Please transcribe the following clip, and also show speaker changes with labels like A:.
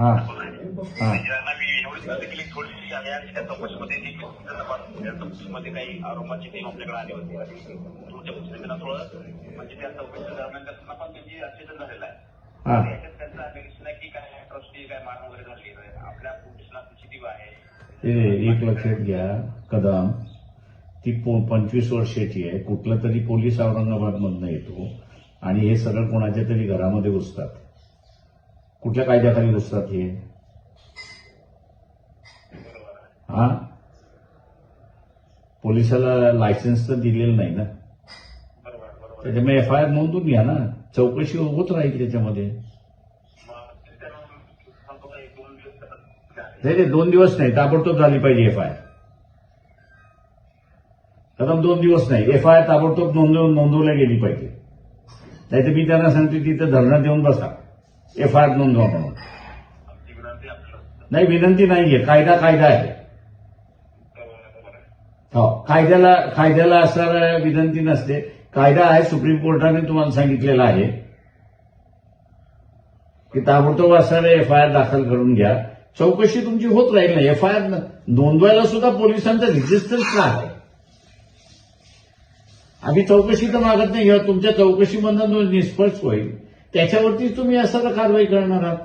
A: हा. हा.
B: ज्यांना मी एवढी विनंती केली थोडीशी आणि आज त्या चौकशीमध्ये जी तपास त्या चौकशीमध्ये काही आरोपाची टीम आपल्याकडे आली होती आणि तुमच्या पुस्तकांना थोडं म्हणजे त्या चौकशी दरम्यान त्यांना पण त्यांची अचेतन झालेलं आहे.
A: हा.
B: याच्यात त्यांचा अपेक्षा आहे की काय ट्रस्टी काय मान वगैरे झाली आहे. आपल्या पोलिसांना आहे.
A: एक लक्षात घ्या कदम. ती पो- पंचवीस वर्षाची आहे. कुठला तरी पोलीस औरंगाबादमधनं येतो. आणि हे सगळं कोणाच्या तरी घरामध्ये घुसतात. कुठल्या कायद्याखाली घुसतात हे? हा? पोलिसाला लायसन्स तर दिलेलं नाही ना? त्याच्यामुळे एफ आय आर नोंदून घ्या ना. चौकशी होत राहील त्याच्यामध्ये.
B: दोन दिवस
A: नाही नाही, दोन दिवस नाही. ताबडतोब झाली पाहिजे एफ आय आर कदम दोन दिवस नाही. एफ आय आर ताबडतोब नोंदव नोंदवल्या गेली पाहिजे. नाही तर मी त्यांना सांगते तिथं धरणं देऊन बसा. एफ आय आर नोंदवा म्हणून नाही विनंती नाहीये. कायदा कायदा आहे. हो कायद्याला कायद्याला असणाऱ्या विनंती नसते. कायदा आहे सुप्रीम कोर्टाने तुम्हाला सांगितलेला आहे. की ताबडतोब असणारे एफ आय आर दाखल करून घ्या. चौकशी तुमची होत राहील ना. एफ आय आर नोंदवायला सुद्धा पोलिसांचा रजिस्टर्स का आहे. आम्ही चौकशी तर मागत नाही. किंवा तुमच्या चौकशीमधनं जो होईल. त्याच्यावरतीच तुम्ही असं कारवाई करणार आहात?